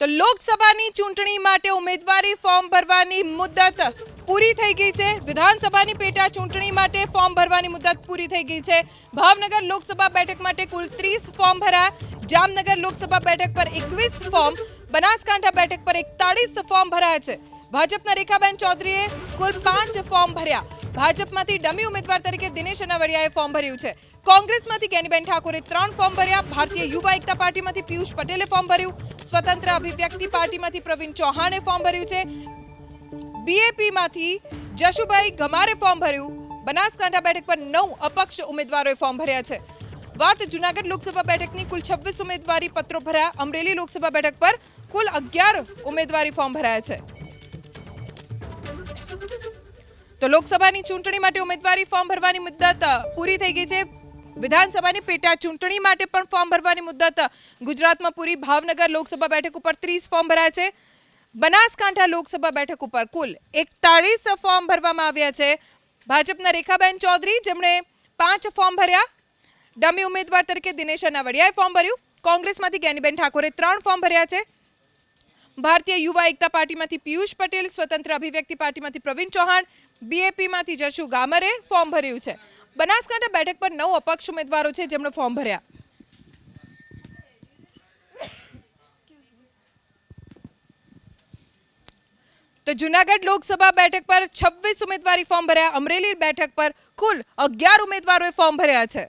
તો લોકસભાની ચૂંટણી માટે ઉમેદવારી ફોર્મ ભરવાની મુદત પૂરી થઈ ગઈ છે. વિધાનસભાની પેટા ચૂંટણી માટે ફોર્મ ભરવાની મુદત પૂરી થઈ ગઈ છે. ભાવનગર લોકસભા બેઠક માટે કુલ ત્રીસ ફોર્મ ભરાયા. જામનગર લોકસભા બેઠક પર એકવીસ ફોર્મ, બનાસકાંઠા બેઠક પર એકતાળીસ ફોર્મ ભરાયા છે. ભાજપના રેખાબેન ચૌધરીએ કુલ પાંચ ફોર્મ ભર્યા. ભાજપમાંથી ડમી ઉમેદવાર તરીકે દિનેશ અનાવડિયાએ ફોર્મ ભર્યું છે. કોંગ્રેસમાંથી કેનીબેન ઠાકોરે ત્રણ ફોર્મ ભર્યા. ભારતીય યુવા એકતા પાર્ટીમાંથી પિયુષ પટેલે ફોર્મ ભર્યું. સ્વતંત્ર અભિવ્યક્તિ પાર્ટીમાંથી પ્રવીણ ચૌહાણે ફોર્મ ભર્યું છે. બીએપીમાંથી જશુભાઈ ગમારે ફોર્મ ભર્યું. બનાસકાંઠા બેઠક પર નવ અપક્ષ ઉમેદવારોએ ફોર્મ ભર્યા છે. વાત જુનાગઢ લોકસભા બેઠકની કુલ છવ્વીસ ઉમેદવારી પત્રો ભર્યા. અમરેલી લોકસભા બેઠક પર કુલ અગિયાર ઉમેદવારી ફોર્મ ભરાયા છે. તો લોકસભાની ચૂંટણી માટે ઉમેદવારી ફોર્મ ભરવાની મુદત પૂરી થઈ ગઈ છે. વિધાનસભાની પેટા ચૂંટણી માટે પણ ફોર્મ ભરવાની મુદત ગુજરાતમાં પૂરી. ભાવનગર લોકસભા બેઠક ઉપર ત્રીસ ફોર્મ ભરાયા છે. બનાસકાંઠા લોકસભા બેઠક ઉપર કુલ એકતાળીસ ફોર્મ ભરવામાં આવ્યા છે. ભાજપના રેખાબેન ચૌધરી, જેમણે પાંચ ફોર્મ ભર્યા. ડમી ઉમેદવાર તરીકે દિનેશ અનાવડિયાએ ફોર્મ ભર્યું. કોંગ્રેસમાંથી જ્ઞાનીબેન ઠાકોરે ત્રણ ફોર્મ ભર્યા છે. ભારતીય યુવા એકતા પાર્ટીમાંથી પિયુષ પટેલ, સ્વતંત્ર અભિવ્યક્તિ પાર્ટીમાંથી પ્રવીણ ચૌહાણ બીએપીમાંથી જશુ ગામરે ફોર્મ ભર્યું છે. બનાસકાંઠા બેઠક પર નવ અપક્ષ ઉમેદવારો છે જેમણે ફોર્મ ભર્યા. તો જુનાગઢ લોકસભા બેઠક પર છવ્વીસ ઉમેદવારી ફોર્મ ભર્યા. અમરેલી બેઠક પર કુલ અગિયાર ઉમેદવારોએ ફોર્મ ભર્યા છે.